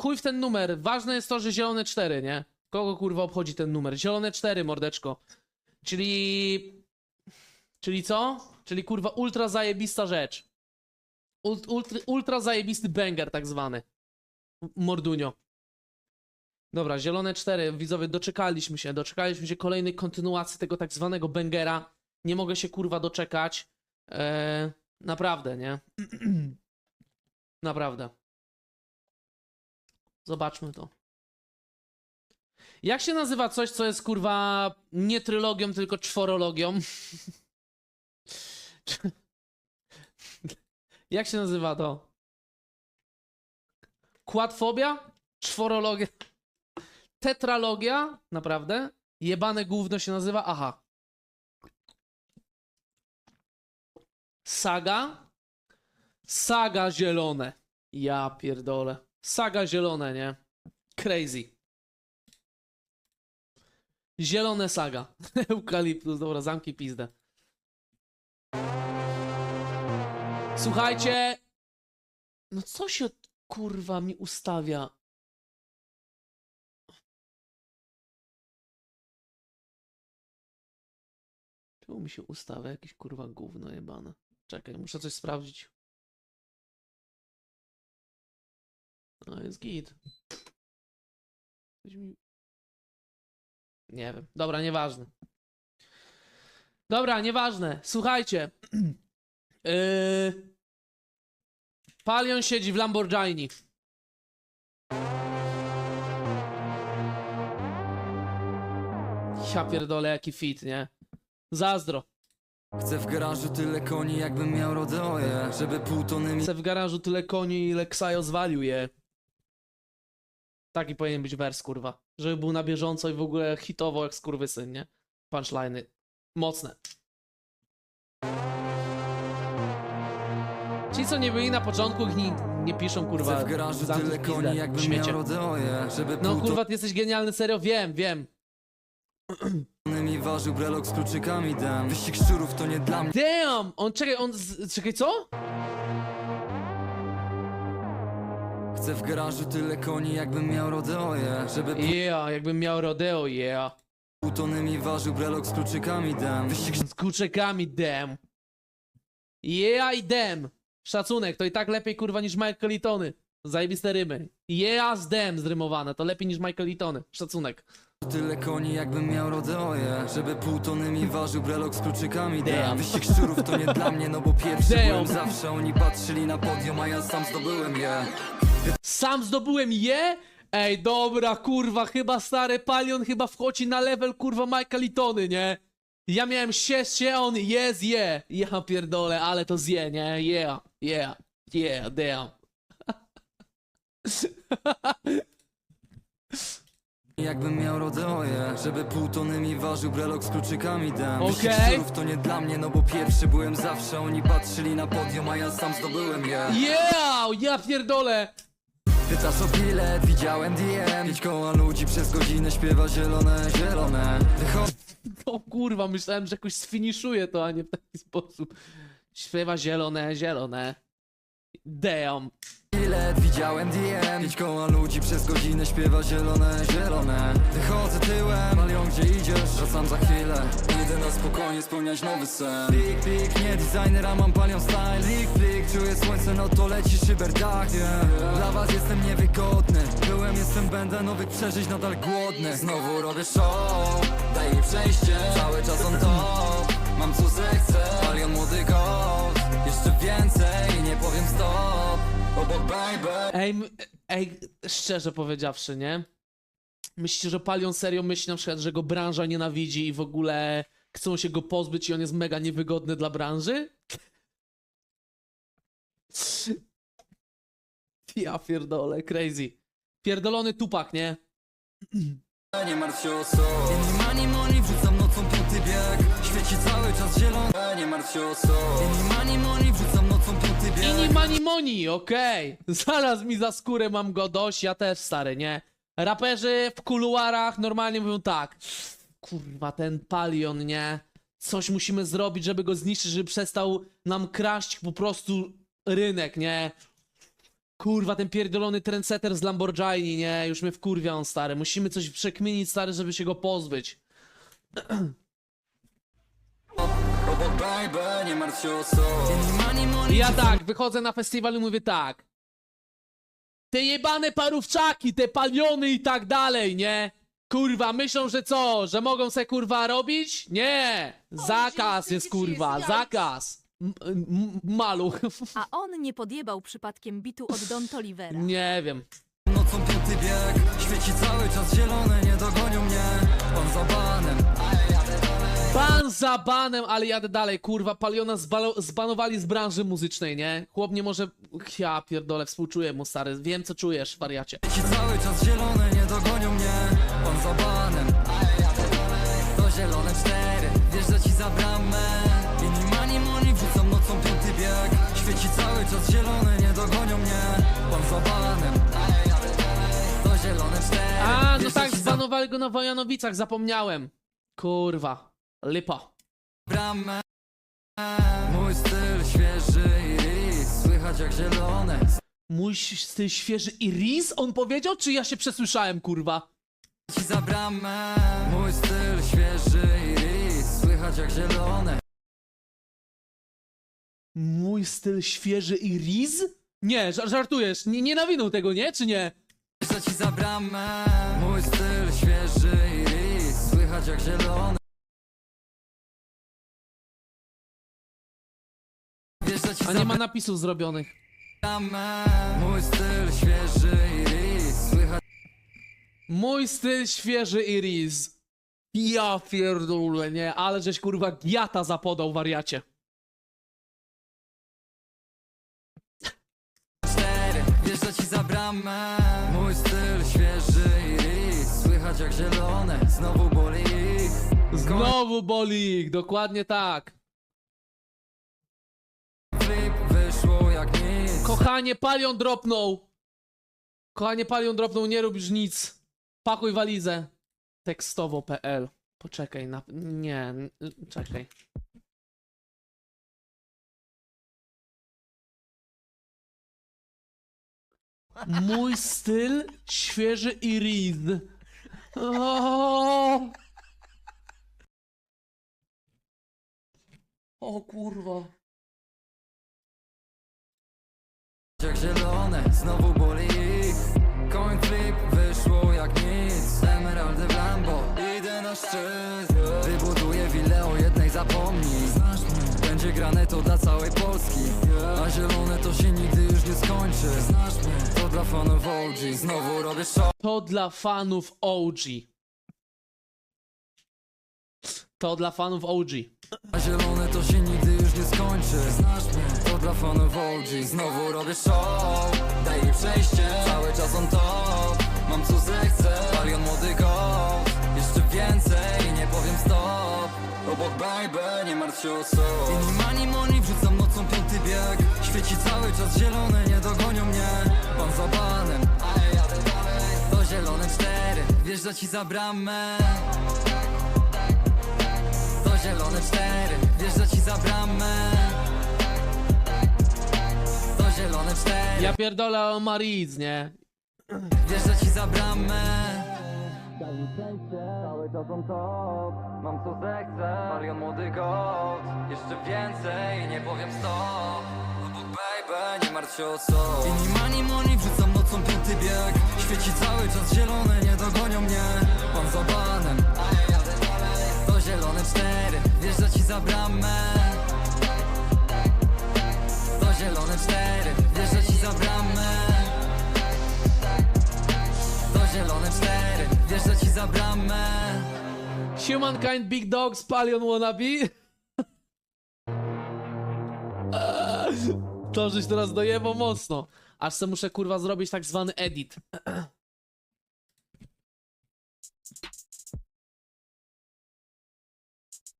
chuj w ten numer. Ważne jest to, że zielone 4, nie? Kogo kurwa obchodzi ten numer? Zielone 4, mordeczko. Czyli... Czyli co? Czyli kurwa ultra zajebista rzecz. Ult, ultra, ultra zajebisty banger tak zwany. Mordunio. Dobra, zielone 4, widzowie, doczekaliśmy się, doczekaliśmy się kolejnej kontynuacji tego tak zwanego bangera. Nie mogę się kurwa doczekać. Eee, naprawdę, nie? naprawdę. Zobaczmy to. Jak się nazywa coś, co jest kurwa nie trylogią, tylko czworologią? Jak się nazywa to? Kładfobia? Czworologia? Tetralogia? Naprawdę? Jebane gówno się nazywa? Aha. Saga? Saga zielone. Ja pierdolę. Saga zielone, nie? Crazy. Zielone saga. Eukaliptus, dobra, zamki pizdę. Słuchajcie. No co się kurwa mi ustawia? Czemu mi się ustawia jakieś kurwa gówno jebane? Czekaj, muszę coś sprawdzić. No jest git. Nie wiem. Dobra, nieważne. Dobra, nieważne. Słuchajcie. Yy... Palion siedzi w Lamborghini. Ja pierdolę, jaki fit, nie? Zazdro. Chcę w garażu tyle koni, jakbym miał rodeoje Żeby pół tony mi Chcę w garażu tyle koni, ile Ksajo zwalił je. Taki powinien być wers, kurwa. Żeby był na bieżąco i w ogóle hitowo jak skurwysyn, nie? Punchliny. Mocne. Ci, co nie byli na początku, nie, nie piszą, kurwa, Chcę w garażu zamknij tyle w pizdę, koni, jakbym śmiecie. miał Żeby No kurwa, ty jesteś genialny, serio, wiem, wiem. mi ważył brelok z kluczykami dam Wyścig szczurów to nie dla mnie Damn! On, czekaj, on, z, czekaj, co? Chcę w garażu tyle koni, jakbym miał rodeoje Żeby pół Yeah, jakbym miał rodeo, yeah. tony mi ważył brelok z kluczykami dam Wyścig Z kurczakami, damn. Yeah i damn. Szacunek, to i tak lepiej kurwa niż Michael i Tony. Zajebiste rymy. Yeah z damn zrymowane, to lepiej niż Michael i Tony. Szacunek. Tyle koni, jakbym miał rodeoje Żeby pół tony mi ważył brelok z kluczykami Damn. dam Wyścig szczurów to nie dla mnie, no bo pierwszy Damn. byłem zawsze Oni patrzyli na podium, a ja sam zdobyłem je Sam zdobyłem je? Ej, dobra, kurwa, chyba stary Palion chyba wchodzi na level, kurwa, Michael i Tony, nie? Ja miałem sieść się, on je, zje. Ja pierdolę, ale to zje, nie? Yeah, yeah, yeah, damn. Jakbym miał rodeoje Żeby pół tony mi ważył brelok z kluczykami dam Okej. Szczurów to nie dla mnie, no bo pierwszy byłem zawsze Oni patrzyli na podium, a ja sam zdobyłem je Yeah, ja pierdolę. Pytasz o bilet, widziałem DM Pięć koła ludzi przez godzinę śpiewa zielone, zielone Wychodzę O kurwa, myślałem, że jakoś sfiniszuję to, a nie w taki sposób. Śpiewa zielone, zielone. Damn. Bilet, widziałem DM Pięć koła ludzi przez godzinę śpiewa zielone, zielone. Wychodzę tyłem, Malion gdzie idziesz? Wracam za chwilę. Idę na spokojnie spełniać nowy sen. Plik, plik, nie designer, a mam palion style. Plik, plik, czuję słońce, no to leci szyberdach, yeah. Dla was jestem niewygodny. Byłem, jestem, będę nowych przeżyć, nadal głodny. Znowu robię show, daj mi przejście. Cały czas on top, mam co zechcę. Palion młody gość, jeszcze więcej, nie powiem stop Ej, ej, szczerze powiedziawszy, nie? Myślicie, że Palion serio myśli na przykład, że go branża nienawidzi i w ogóle chcą się go pozbyć i on jest mega niewygodny dla branży? Ja pierdolę, crazy. Pierdolony tupak, nie? Nie martw się o mani moni wrzucam nocą piąty bieg Świeci cały czas zielony Nie martw się o wrzucam nocą piąty bieg mani moni, okej. Zaraz mi za skórę mam go dość, ja też stary, nie? Raperzy w kuluarach normalnie mówią tak. Kurwa, ten palion, nie? Coś musimy zrobić, żeby go zniszczyć, żeby przestał nam kraść po prostu rynek, nie? Kurwa, ten pierdolony trendsetter z Lamborghini, nie? Już mnie wkurwia on, stary. Musimy coś przekminić, stary, żeby się go pozbyć. Baby, nie martw się o co I ja tak, wychodzę na festiwal i mówię tak. Te jebane parówczaki, te paliony i tak dalej, nie? Kurwa, myślą, że co? Że mogą se kurwa robić? Nie! Zakaz jest kurwa, zakaz! M- m- maluch. A on nie podjebał przypadkiem bitu od Don Tolivera. Nie wiem. Nocą piąty bieg Świeci cały czas zielone, nie dogonią mnie Pan za banem Ban za banem, ale jadę dalej, kurwa, paliona zbalo- zbanowali z branży muzycznej, nie? Chłop nie może... Ja pierdolę, współczuję mu, stary. Wiem, co czujesz, wariacie. Świeci cały czas zielone, nie dogonią mnie Pan za banem To zielone cztery Wjeżdża ci za bramę Inni mani moni wrzucam nocą piąty bieg Świeci cały czas zielone, nie dogonią mnie Pan za banem To zielone cztery A, no Wjeżdża tak, ci za zbanowali go na Wojanowicach, zapomniałem. Kurwa. Lipa. bramę Mój styl świeży i słychać jak zielone Mój styl świeży i Riz? On powiedział, czy ja się przesłyszałem, kurwa? ci za bramę Mój styl świeży i słychać jak zielone Mój styl świeży i Riz? Nie, żar- żartujesz. Nie, nie nawinął tego, nie? Czy nie? Wjeżdża ci za bramę Mój styl świeży i słychać jak zielone Wjeżdża ci A nie ma napisów zrobionych. Mój styl świeży i słychać Mój styl świeży i Riz. Ja pierdolę, nie? Ale żeś kurwa giata zapodał, wariacie. cztery Wjeżdża ci Mój styl świeży i słychać jak zielone Znowu boli ich Znowu boli ich, dokładnie tak. Flip wyszło jak nic Kochanie, palion dropnął. Kochanie, palion dropnął, nie robisz nic. Pakuj walizę. Tekstowo.pl. Poczekaj, na... Nie, czekaj. Mój styl, świeży i riz. O, o kurwa. Jak zielone, znowu boli. Ich Coin flip wyszło jak nic. Emeraldy w Lambo Idę na szczyt. Wybuduję willę o jednej zapomnij Będzie grane to dla całej Polski. A zielone to się nigdy już nie skończy. To dla fanów OG Znowu robię show. To dla fanów OG. To dla fanów OG. A zielone to się nigdy już nie skończy dla fanów OG Znowu robię show. Daj mi przejście Cały czas on top. Mam co zechcę Palion młody go Jeszcze więcej Nie powiem stop. Obok baby Nie martw się o co. Inni mani moni Wrzucam nocą piąty bieg. Świeci cały czas zielone Nie dogonią mnie. Pan za banem To zielone cztery Wjeżdża ci za bramę. To zielone cztery Wjeżdża ci za bramę Zielone cztery. Ja pierdolę o Mariz, nie? Wjeżdża ci za bramę Cały czas on top. Mam co zechcę Palion młody gold Jeszcze więcej Nie powiem stop. Obok baby Nie martw się o co. Inni mani moni Wrzucam nocą piąty bieg. Świeci cały czas zielone Nie dogonią mnie. Pan za banem To zielone cztery. Wjeżdża ci za bramę To zielone cztery za bramę To zielone cztery Wjeżdża ci za bramę Humankind Big Dogs Palion Wannabe? To żeś teraz dojebał mocno. Aż se muszę kurwa zrobić tak zwany edit.